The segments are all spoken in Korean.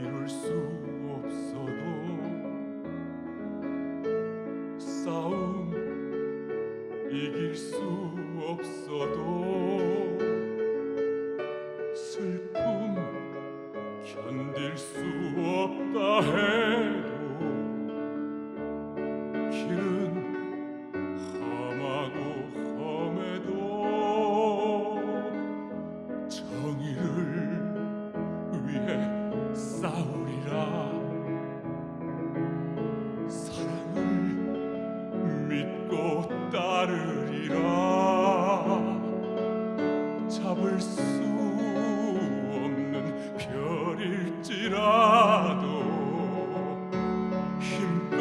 이룰 수 없어도 싸움 이길 수 없어도 슬픔 견딜 수 없다 해도 길은 험하고 험해도 정의를 따르리라 잡을 수 없는 별일지라도 힘껏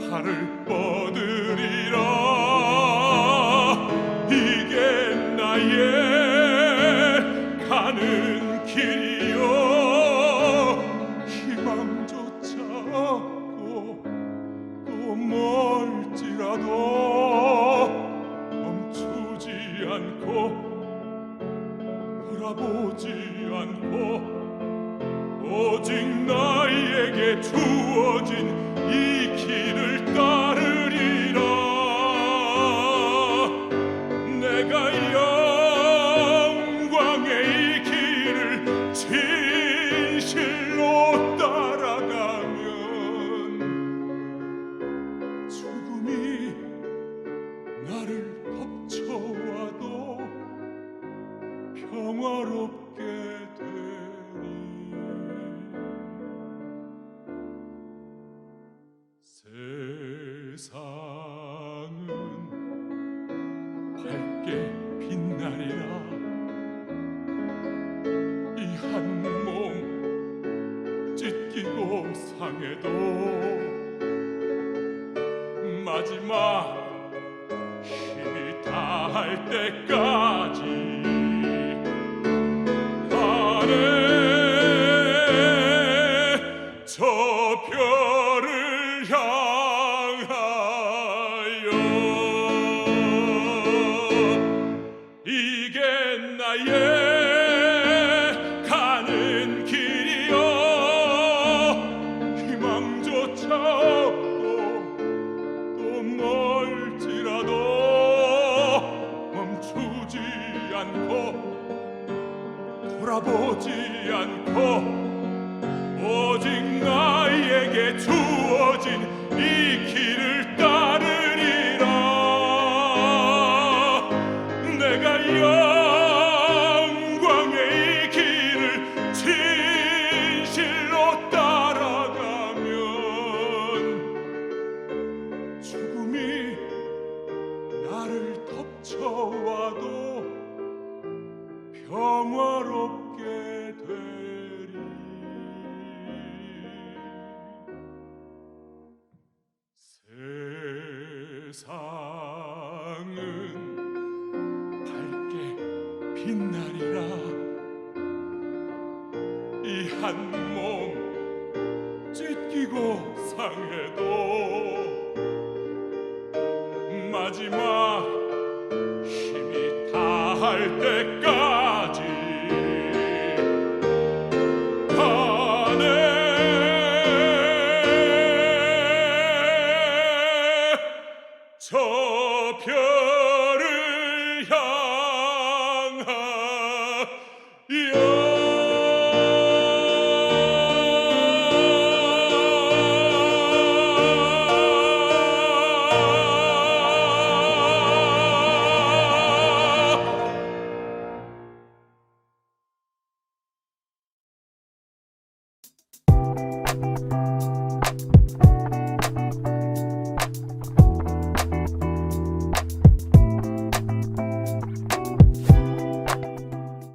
팔을 뻗으리라. 이게 나의 가는 길이요. 희망조차 멀지라도 멈추지 않고 돌아보지 않고 오직 나에게 주어진 나를 덮쳐와도 평화롭게 되리. 세상은 밝게 빛나리라. 이 한 몸 찢기고 상해도 마지막 다할 때까지 가네 저 별을 향하여 이게 나의 않고 돌아보지 않고 오직 나에게 주어진 세상은 밝게 빛나리라. 이 한 몸 찢기고 상해도 마지막 높여